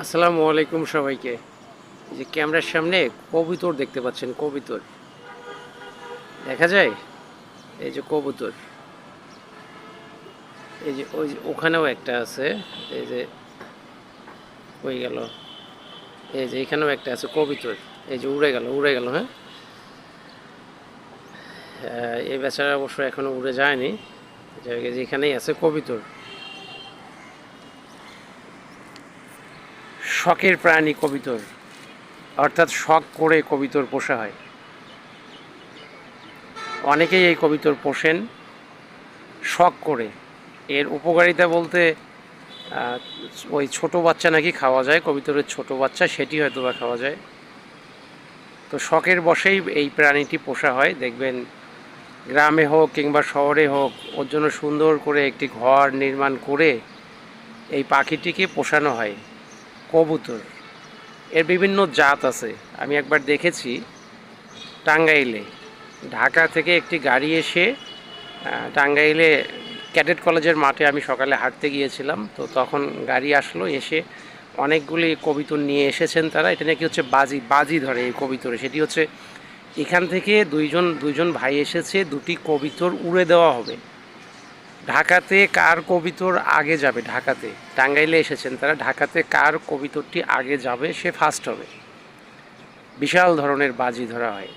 আসসালামু আলাইকুম সবাইকে। যে ক্যামেরার সামনে কবুতর দেখতে পাচ্ছেন কবুতর। দেখা যায়? এই যে কবুতর। এই যে ওই যে ওখানেও একটা আছে এই যে হয়ে গেল। এই যে এখানেও একটা আছে কবুতর। এই যে উড়ে গেল উড়ে গেল হ্যাঁ? এই বেচারা অবশ্য এখনও উড়ে যায়নি। যাই হোক, এই যে এখানেই আছে কবিতর। শখের প্রাণী কবিতর, অর্থাৎ শখ করে কবিতর পোষা হয়। অনেকেই এই কবিতর পোষেন শখ করে। এর উপকারিতা বলতে ওই ছোট বাচ্চা নাকি খাওয়া যায়, কবিতরের ছোট বাচ্চা সেটি হয়তো বা খাওয়া যায়। তো শখের বসেই এই প্রাণীটি পোষা হয়। দেখবেন গ্রামে হোক কিংবা শহরে হোক, ওর জন্য সুন্দর করে একটি ঘর নির্মাণ করে এই পাখিটিকে পোষানো হয়। কবুতর। এর বিভিন্ন জাত আছে। আমি একবার দেখেছি টাঙ্গাইলে। ঢাকা থেকে একটি গাড়ি এসে টাঙ্গাইলে ক্যাডেট কলেজের মাঠে আমি সকালে হাঁটতে গিয়েছিলাম। তো তখন গাড়ি আসলো, এসে অনেকগুলি কবিতর নিয়ে এসেছেন তারা। এটা নাকি হচ্ছে বাজি বাজি ধরে এই কবিতরে। সেটি হচ্ছে এখান থেকে দুইজন দুইজন ভাই এসেছে, দুটি কবিতর উড়ে দেওয়া হবে। ঢাকাতে কার কবিতর আগে যাবে? ঢাকাতে। টাঙ্গাইলে এসেছেন তারা। ঢাকাতে কার কবিতরটি আগে যাবে? সে ফার্স্ট হবে। বিশাল ধরনের বাজি ধরা হয়।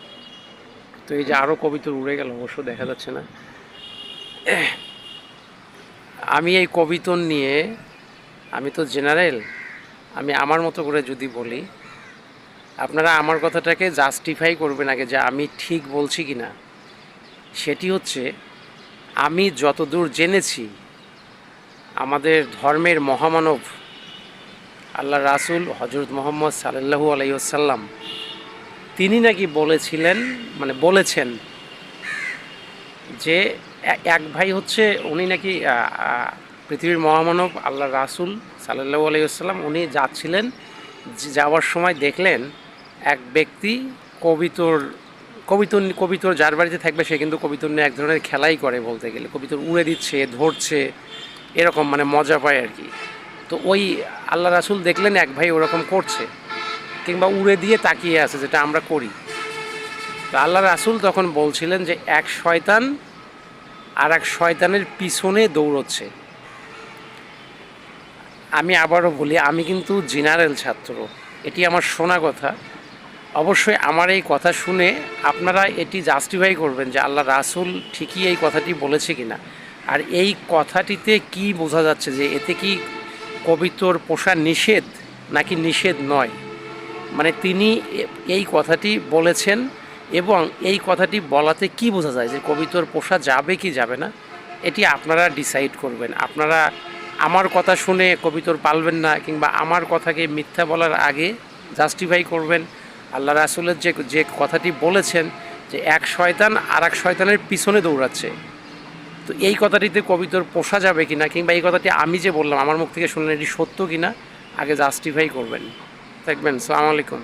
তো এই যে আরও কবিতর উড়ে গেল, অবশ্য দেখা যাচ্ছে না। আমি এই কবিতর নিয়ে, আমি তো জেনারেল আমি আমার মতো করে যদি বলি, আপনারা আমার কথাটাকে জাস্টিফাই করবেন আগে যে আমি ঠিক বলছি কি না সেটি হচ্ছে আমি যতদূর জেনেছি, আমাদের ধর্মের মহামানব আল্লাহ রাসুল হজরত মোহাম্মদ সাল্লাহু আলাইসাল্লাম তিনি নাকি বলেছিলেন মানে বলেছেন যে এক ভাই হচ্ছে উনি নাকি পৃথিবীর মহামানব আল্লাহ রাসুল সাল্লাহু আলাইসাল্লাম উনি যাচ্ছিলেন, যাওয়ার সময় দেখলেন এক ব্যক্তি কবিতর কবিতর কবিতর যার বাড়িতে থাকবে সে কিন্তু কবিতর নিয়ে এক ধরনের খেলাই করে বলতে গেলে। কবিতর উড়ে দিচ্ছে, ধরছে, এরকম মানে মজা পায় আর কি। তো ওই আল্লাহ রাসুল দেখলেন এক ভাই ওরকম করছে, কিংবা উড়ে দিয়ে তাকিয়ে আছে যেটা আমরা করি। তো আল্লাহ রাসুল তখন বলছিলেন যে এক শয়তান আর এক শয়তানের পিছনে দৌড়চ্ছে। আমি আবারও বলি, আমি কিন্তু জেনারেল ছাত্র, এটি আমার শোনা কথা। অবশ্যই আমার এই কথা শুনে আপনারা এটি জাস্টিফাই করবেন যে আল্লাহ রাসুল ঠিকই এই কথাটি বলেছে কিনা। আর এই কথাটিতে কি বোঝা যাচ্ছে যে এতে কি কবিতর পোষা নিষেধ নাকি নিষেধ নয়? মানে তিনি এই কথাটি বলেছেন এবং এই কথাটি বলাতে কি বোঝা যায় যে কবিতর পোষা যাবে কি যাবে না? এটি আপনারা ডিসাইড করবেন। আপনারা আমার কথা শুনে কবিতর পালবেন না কিংবা আমার কথাকে মিথ্যা বলার আগে জাস্টিফাই করবেন। আল্লাহ রাসুলের যে যে কথাটি বলেছেন যে এক শয়তান আর এক শয়তানের পিছনে দৌড়াচ্ছে। তো এই কথাটিতে কবিতর পোষা যাবে কি না কিংবা এই কথাটি আমি যে বললাম, আমার মুখ থেকে শুনলেন এটি সত্য কি না আগে জাস্টিফাই করবেন। দেখবেন সালাম আলাইকুম।